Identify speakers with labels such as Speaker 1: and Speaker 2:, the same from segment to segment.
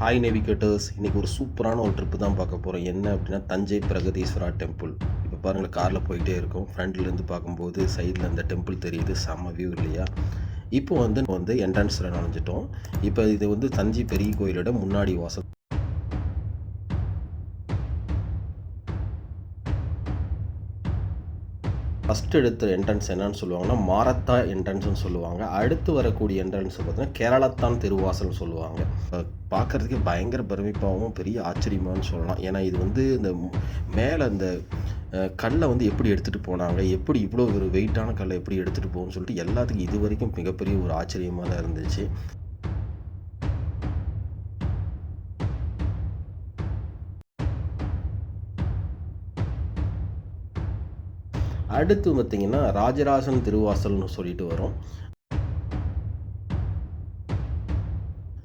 Speaker 1: Hi navigators இன்றைக்கி ஒரு சூப்பரான ஒரு ட்ரிப்பு தான் பார்க்க போகிறோம் என்ன அப்படின்னா தஞ்சை பிரகதீஸ்வரா டெம்பிள் இப்போ பாருங்கள் காரில் போயிட்டே இருக்கோம். ஃப்ரண்ட்லேருந்து பார்க்கும்போது சைடில் அந்த டெம்பிள் தெரியுது. செம்ம வியூ இல்லையா? இப்போ வந்து வந்து என்ட்ரன்ஸில் நுழைஞ்சிட்டோம். இப்போ இது வந்து தஞ்சை பெரிய கோயிலோட முன்னாடி வாசல். ஃபஸ்ட்டு எடுத்த என்ட்ரன்ஸ் என்னன்னு சொல்லுவாங்கன்னா மாரத்தா என்ட்ரன்ஸ்னு சொல்லுவாங்க. அடுத்து வரக்கூடிய என்ட்ரன்ஸ் பார்த்தீங்கன்னா கேரளத்தான் திருவாசல்னு சொல்லுவாங்க. பார்க்குறதுக்கே பயங்கர பிரமிப்பாகவும் பெரிய ஆச்சரியமாகவும் சொல்லலாம். ஏன்னா இது வந்து இந்த மேலே அந்த கல்லை வந்து எப்படி எடுத்துகிட்டு போனாங்க எப்படி இவ்வளோ ஒரு வெயிட்டான கல்லை எப்படி எடுத்துகிட்டு போகணும்னு சொல்லிட்டு எல்லாத்துக்கும் இது வரைக்கும் மிகப்பெரிய ஒரு ஆச்சரியமாக தான் இருந்துச்சு. அடுத்து பார்த்தீங்கன்னா ராஜராசன் திருவாசல்னு சொல்லிட்டு வரும்.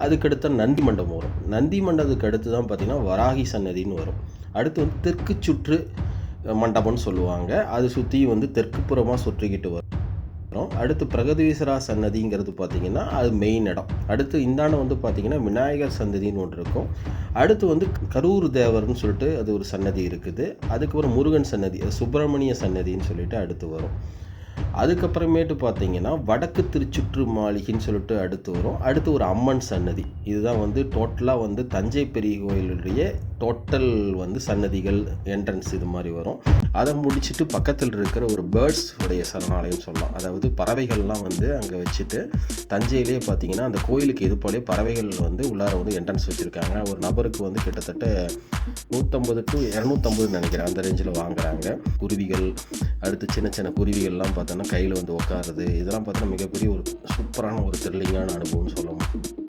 Speaker 1: அதுக்கடுத்த நந்தி மண்டபம் வரும். நந்தி மண்டபத்துக்கு அடுத்து தான் பார்த்திங்கன்னா வராகி சன்னதின்னு வரும். அடுத்து வந்து தெற்கு சுற்று மண்டபம்னு சொல்லுவாங்க. அது சுற்றி வந்து தெற்கு புறமாக சுற்றிக்கிட்டு வரும். அடுத்து பிரகதீஸ்வரா சன்னதிங்கிறது பார்த்தீங்கன்னா அது மெயின் இடம். அடுத்து இந்தாண்ட வந்து பார்த்தீங்கன்னா விநாயகர் சன்னதின்னு ஒன்று இருக்கும். அடுத்து வந்து கரூர் தேவர்னு சொல்லிட்டு அது ஒரு சன்னதி இருக்குது. அதுக்கப்புறம் முருகன் சன்னதி அது சுப்பிரமணிய சன்னதின்னு சொல்லிட்டு அடுத்து வரும். அதுக்கப்புறமேட்டு பார்த்தீங்கன்னா வடக்கு திருச்சுற்று மாளிகைன்னு சொல்லிட்டு அடுத்து வரும். அடுத்து ஒரு அம்மன் சன்னதி. இதுதான் வந்து டோட்டலாக வந்து தஞ்சை பெரிய கோயிலுடைய டோட்டல் வந்து சன்னதிகள் என்ட்ரன்ஸ் இது மாதிரி வரும். அதை முடிச்சுட்டு பக்கத்தில் இருக்கிற ஒரு பேர்ட்ஸ் உடைய சரணாலயம் சொல்லலாம். அதாவது பறவைகள்லாம் வந்து அங்கே வச்சுட்டு தஞ்சையிலே பார்த்தீங்கன்னா அந்த கோயிலுக்கு இது போலே பறவைகள் வந்து உள்ளார வந்து என்ட்ரன்ஸ் வச்சுருக்காங்க. ஒரு நபருக்கு வந்து கிட்டத்தட்ட நூற்றம்பது டு இரநூத்தம்பது நினைக்கிறேன். அந்த ரேஞ்சில் வாங்குறாங்க. குருவிகள் அடுத்து சின்ன சின்ன குருவிகள்லாம் பார்த்தோன்னா கையில் வந்து உட்காருது இதெல்லாம் பார்த்தா மிகப்பெரிய ஒரு சூப்பரான ஒரு த்ரில்லிங்கான அனுபவம்னு சொல்லணும்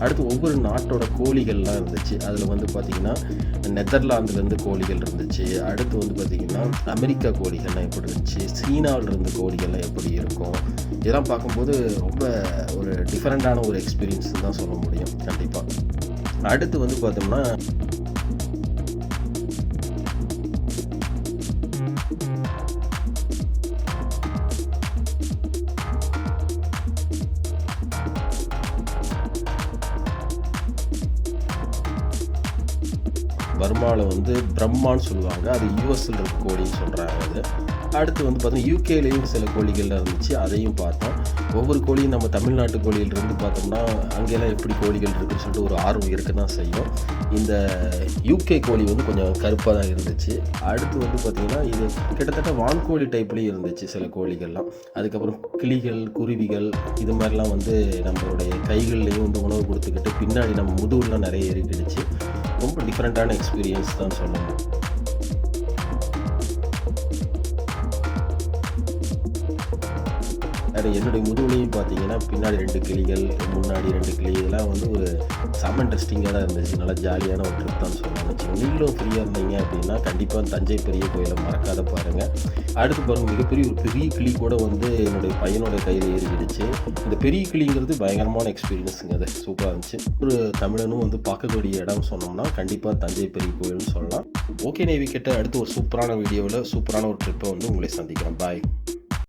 Speaker 1: அடுத்து ஒவ்வொரு நாட்டோட கோழிகள்லாம் இருந்துச்சு. அதில் வந்து பார்த்திங்கன்னா நெதர்லாந்துலேருந்து கோழிகள் இருந்துச்சு. அடுத்து வந்து பார்த்திங்கன்னா அமெரிக்கா கோழிகள்லாம் எப்படி இருந்துச்சு. சீனாவிலிருந்து கோழிகள்லாம் எப்படி இருக்கும்? இதெல்லாம் பார்க்கும்போது ரொம்ப ஒரு டிஃப்ரெண்ட்டான ஒரு எக்ஸ்பீரியன்ஸ் தான் சொல்ல முடியும். கண்டிப்பாக அடுத்து வந்து பார்த்தோம்னா பர்மாவில் வந்து பிரம்மான்னு சொல்லுவாங்க. அது யூஎஸ்ல இருக்க கோழின்னு சொல்கிறாங்க அது. அடுத்து வந்து பார்த்தோம்னா யூகேலேயும் சில கோழிகள்லாம் இருந்துச்சு. அதையும் பார்த்தோம். ஒவ்வொரு கோழியும் நம்ம தமிழ்நாட்டு கோழியிலிருந்து பார்த்தோம்னா அங்கெல்லாம் எப்படி கோழிகள் இருக்குன்னு சொல்லிட்டு ஒரு ஆர்வம் இருக்க தான் செய்யும். இந்த யூகே கோழி வந்து கொஞ்சம் கருப்பாக தான் இருந்துச்சு. அடுத்து வந்து பார்த்திங்கன்னா இது கிட்டத்தட்ட வான்கோழி டைப்லேயும் இருந்துச்சு சில கோழிகள்லாம். அதுக்கப்புறம் கிளிகள் குருவிகள் இது மாதிரிலாம் வந்து நம்மளுடைய கைகள்லேயும் வந்து உணவு கொடுத்துக்கிட்டு பின்னாடி நம்ம முதுகுலாம் நிறைய ஏறிக்கிடுச்சு. ரொம்ப டிஃப்ரெண்ட்டான எக்ஸ்பீரியன்ஸ் தான் சொல்லணும் அது என்னுடைய முதுகுலையும் பார்த்தீங்கன்னா பின்னாடி ரெண்டு கிளிகள் முன்னாடி ரெண்டு கிளி இதெல்லாம் வந்து ஒரு செம்ம இன்ட்ரெஸ்டிங்காக தான் இருந்துச்சு. நல்லா ஜாலியான ஒரு ட்ரிப் தான் சொல்லலாம் வச்சுக்கோங்க நீங்களும் ஃப்ரீயாக இருந்தீங்க அப்படின்னா கண்டிப்பாக தஞ்சை பெரிய கோயிலை மறக்காத பாருங்கள் அடுத்து பாருங்கள் மிகப்பெரிய ஒரு பெரிய கிளி கூட வந்து என்னுடைய பையனோட கையில் ஏறிடுச்சு. இந்த பெரிய கிளிங்கிறது பயங்கரமான எக்ஸ்பீரியன்ஸுங்க அது. சூப்பராக இருந்துச்சு. ஒரு தமிழனும் வந்து பார்க்கக்கூடிய இடம் சொன்னோம்னா கண்டிப்பாக தஞ்சை பெரிய கோயில்னு சொல்லலாம். ஓகே நேவி கிட்ட அடுத்து ஒரு சூப்பரான வீடியோவில் சூப்பரான ஒரு ட்ரிப்பை வந்து உங்களை சந்திக்கிறேன். பாய்